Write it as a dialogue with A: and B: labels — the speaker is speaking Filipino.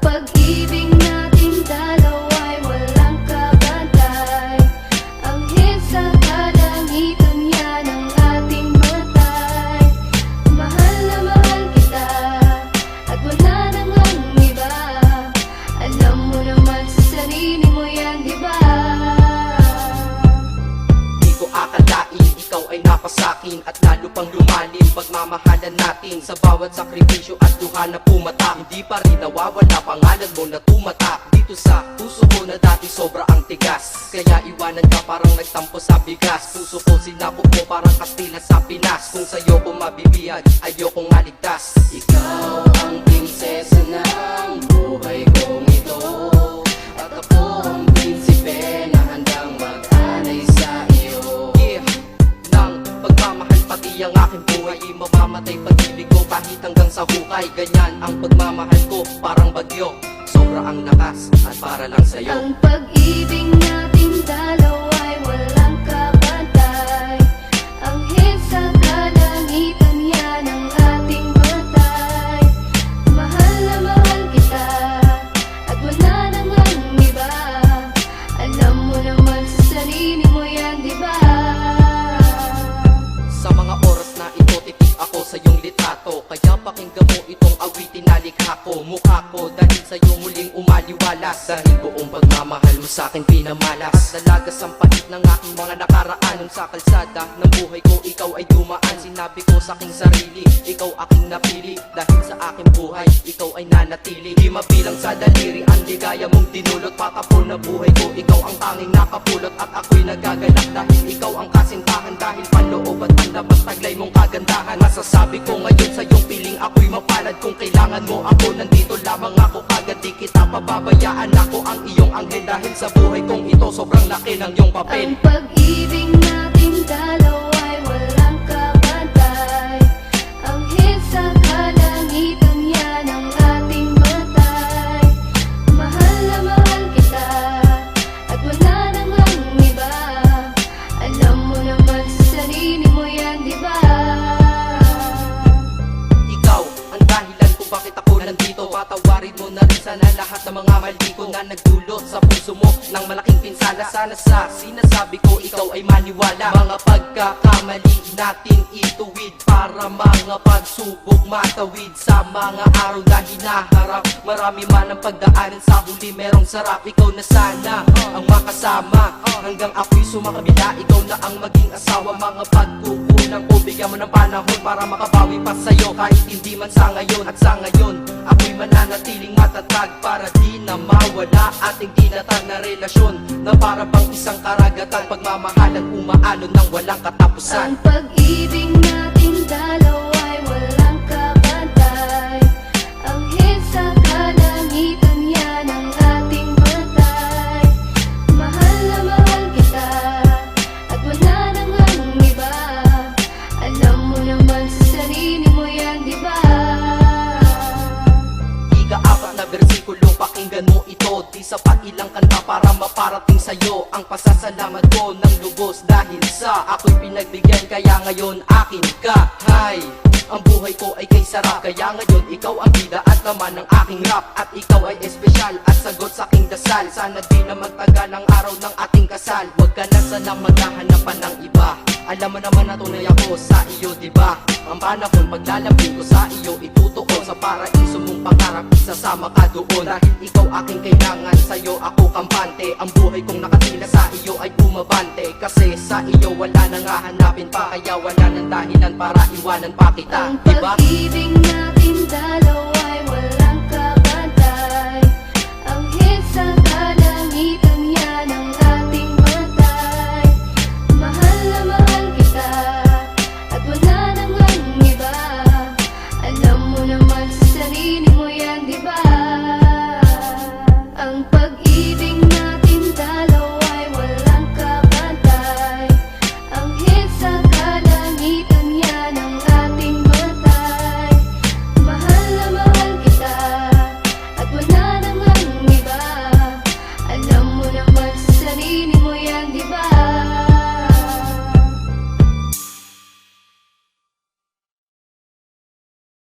A: pag-ibig.
B: Ay napasakin At lalo pang lumalim, pagmamahalan natin Sa bawat sakripisyo at duha na pumata. Hindi pa rin nawawala pangalan mo na tumata. Dito sa puso ko na dati sobra ang tigas. Kaya iwanan ka parang nagtampo sa bigas. Puso ko sinabog mo parang kastila sa Pinas. Kung sa'yo ko mabibiyag, ayokong maligtas. Ikaw hanggang sa hukay Ganyan ang pagmamahal ko. Parang bagyo. Sobra ang lakas at para lang sa'yo.
A: Ang pag-ibig
B: litrato Kaya pakinggan mo itong awitin na likha ko. Mukha ko dahil sa iyo muling umaliwalas Dahil buong pagmamahal mo sa akin pinamalas. Nalagas ang pait ng aking mga nakaraan. Nung sa kalsada ng buhay ko, ikaw ay dumaan. Sinabi ko sa aking sarili, ikaw aking napili. Dahil sa aking buhay, ikaw ay nanatili. Di mabilang sa daliri ang ligaya mong dinulot Patapon na buhay ko, ikaw ang tanging nakapulot. At ako'y nagagalak dahil ikaw ang kasintahan Dahil panloob at panlabas taglay mong kagandahan Masasabi ko ngayon sa iyong piling ako'y mapalad. Kung kailangan mo ako, nandito lamang ako. Kagad di kita pababayaan. Ako ang iyong anghel Dahil sa buhay kong ito, sobrang laki ng iyong papel.
A: Ang pag-ibig
B: bakit ako nandito? Patawarin mo na rin sana lahat ng mga mali Na nagdulot sa puso mo ng malaking pinsala. Sana sa sinasabi ko ikaw ay maniwala. Mga pagkakamali natin ituwid Para mga pagsubok matawid Sa mga araw na hinaharap. Marami man ang pagdaanan sa huli merong sarap. Ikaw na sana ang makasama Hanggang ako'y sumakabila Ikaw na ang maging asawa. Mga pagkukulang ko Bigyan mo ng panahon para makabawi pa sa'yo. Kahit hindi man sa ngayon At sa ngayon Ako'y mananatiling matatag Para di na mawala Ating tinatag na relasyon Na para bang isang karagatan. Pagmamahalan umaalon ng walang katapusan.
A: Ang pag-ibig
B: ito Di sapat ilang kanta para maparating sa'yo Ang pasasalamat ko ng lubos. Dahil sa ako'y pinagbigyan Kaya ngayon akin ka. Hay, ang buhay ko ay kay sarap. Kaya ngayon ikaw ang bida at naman ng aking rap. At ikaw ay espesyal at sagot sa aking dasal. Sana di na magtagal ang araw ng ating kasal. Huwag ka na sana maghahanapan ng iba. Alam mo naman na tunay ako sa iyo, di ba? Ang panahon paglalapit ko sa iyo itutuon Sa paraiso mong pangarap isasama ka doon. Dahil ikaw aking kailangan sa'yo. Ako kampante Ang buhay kong nakatila sa iyo ay umabante Kasi sa iyo wala nang hahanapin pa. Kaya wala nang dahilan para iwanan pa kita.
A: Ang
B: Diba?
A: pag-ibig natin dalawa'y walang kabantay. Ang hit sa kalangitan yan ang ating matay. Mahal na mahal kita at wala nang ang iba. Alam mo naman sa sarili ang